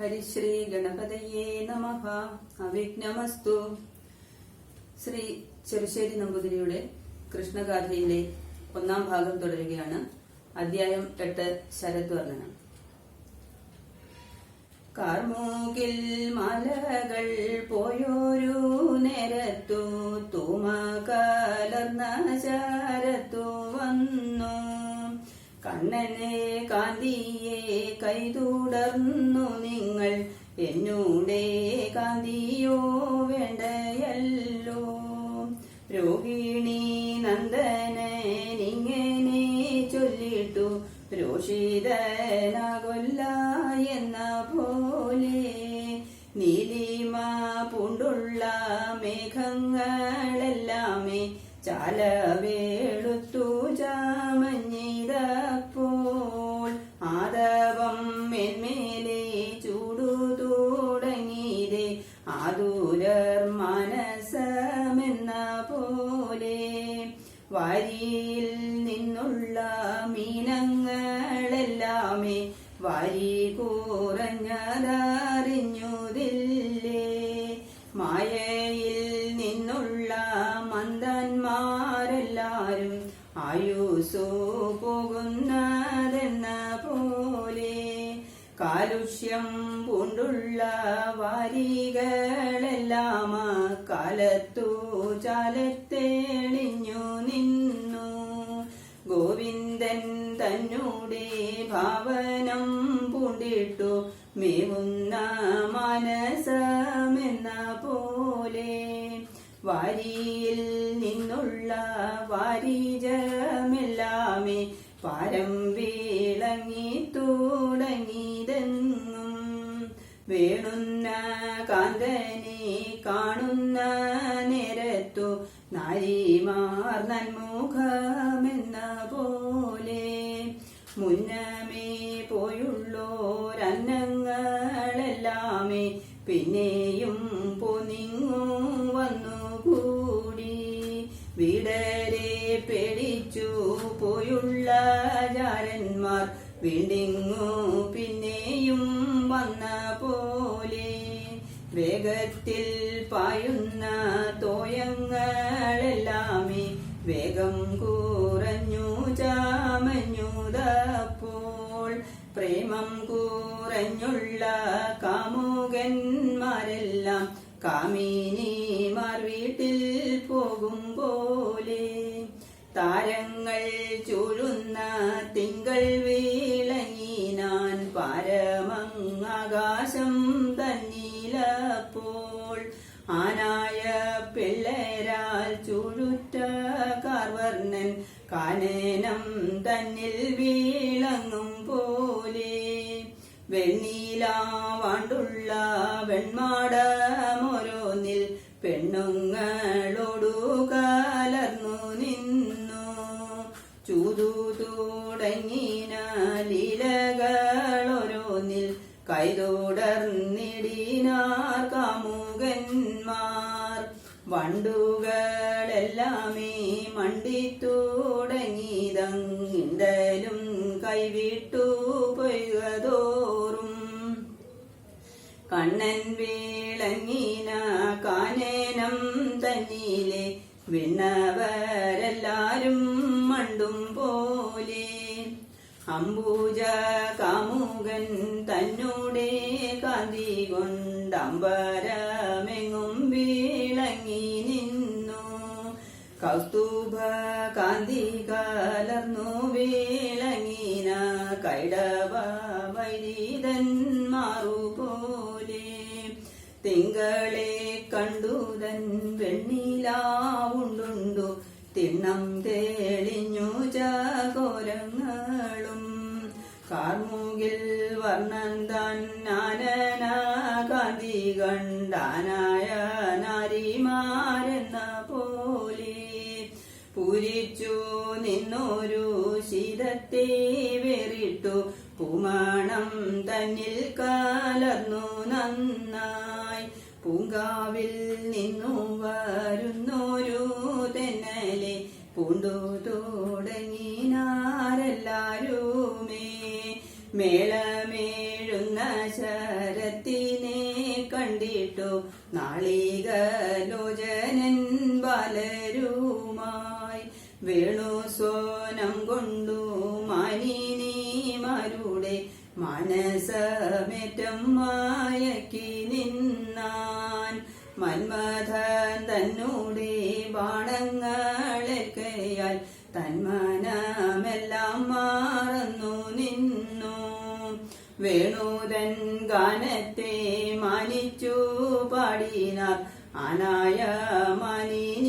ഹരിശ്രീ ഗണപതയേ നമ അവിഘ്നമസ്തു ശ്രീ ചെറുശ്ശേരി നമ്പൂതിരിയുടെ കൃഷ്ണഗാഥയിലെ ഒന്നാം ഭാഗം തുടരുകയാണ്. അധ്യായം എട്ട് ശരത് വർണനം കാർമൂകിൽ മലകൾ പോയോരു നേരത്തു തൂമ കലർന്ന കണ്ണനെ കാന്തിയെ കൈതുടർന്നു നിങ്ങൾ. എന്നൂടെ കാന്തിയോ വേണ്ടയല്ലോ. രോഹിണി നന്ദനനിങ്ങനെ ചൊല്ലിട്ടു. രോഷിതനാകൊല്ല എന്ന പോലെ. നീലിമ പൂണ്ടുള്ള മേഘങ്ങളെല്ലാമേ ചാലവേളുത്തു ചാമഞ്ഞിതപ്പോൾ ആദവം മേന്മേലെ ചൂടു തുടങ്ങിയതേ ആദൂരർ മനസ്സമെന്ന പോലെ വരിയിൽ നിന്നുള്ള മീനങ്ങളെല്ലാമേ വരി കുറഞ്ഞതറിഞ്ഞുതില്ലേ. മായയിൽ ആയുസു പോകുന്നതെന്ന പോലെ കാലുഷ്യം പൂണ്ടുള്ള വാരികളെല്ലാം കാലത്തു ചാലത്തെളിഞ്ഞു നിന്നു. ഗോവിന്ദൻ തന്നൂടെ ഭാവനം പൂണ്ടിട്ടു മേവുന്ന മനസമെന്ന പോലെ. വാരിയിൽ നിന്നുള്ള വാരിജമെല്ലാമേ പാരം വീളങ്ങി തുടങ്ങിയതെങ്ങും വേണുന്ന കാന്തനെ കാണുന്ന നേരത്തു നാരിമാർ നന്മുഖമെന്ന പോലെ മുന്നമേ ജാരന്മാർ പിന്നെയും വന്ന പോലെ വേഗത്തിൽ പായുന്ന തോയങ്ങളെല്ലാമേ വേഗം കൂറഞ്ഞു ചാമഞ്ഞുതപ്പോൾ പ്രേമം കുറഞ്ഞുള്ള കാമുകന്മാരെല്ലാം കാമിനിമാർ വീട്ടിൽ പോകും പോലെ താരങ്ങൾ ചൂഴുന്ന പരമങ്ങാകാശം തന്നിലപ്പോൾ ആനായ പിള്ളേരാൽ ചുഴുറ്റ കാർവർണൻ കാനനം തന്നിൽ വീളങ്ങും പോലെ. വെണ്ണീലാവാണ്ടുള്ള വെൺമാടമോരോന്നിൽ വണ്ടുകളെല്ലാമേ മണ്ടിത്തുടങ്ങിതങ്ങിന്തലും കൈവിട്ടു പൊയ്കതോറും കണ്ണൻ വീളങ്ങിന കാനേനം തന്നിലെ വിണ്ണവരെല്ലാരും മണ്ടും പോലെ. അംബൂജ കാമുകൻ തന്നോടെ കാന്തി വീളങ്ങി നിന്നു. കൗസ്തുഭ കാന്തി കലർന്നു വീളങ്ങിന കൈടവ വൈരീതന്മാറുപോലെ തിങ്കളെ കണ്ടുതൻ വെണ്ണിലാവുണ്ടുണ്ടു തിണ്ണം തേളിഞ്ഞു ചകോരങ്ങളും കാർമുകിൽ വർണൻ തന്നാനന കാന്തി കണ്ടാനായ പൂരിച്ചു നിന്നൊരു ശീതത്തെ വേറിട്ടു. പൂമാണം തന്നിൽ കലർന്നു നന്നായി. പൂങ്കാവിൽ നിന്നു വരുന്നൊരു തെന്നലെ പൂണ്ടു തുടങ്ങിനാരെല്ലാരുമേ മേളമേഴുന്ന ശരത്തിനെ കണ്ടിട്ടു. നാളികലോചനൻ ബാലരുമായി വേണു സോനം കൊണ്ടു മാനിനിമാരുടെ മനസമേറ്റം മായക്കി നിന്നാൻ. മന്മഥൻ തന്നൂടെ ബാണങ്ങളെക്കയാൽ തന്മനമെല്ലാം മാറുന്നു നിന്നു. വേണുതൻ ഗാനത്തെ മാനിച്ചു പാടിനാർ. അനായ മാനിനി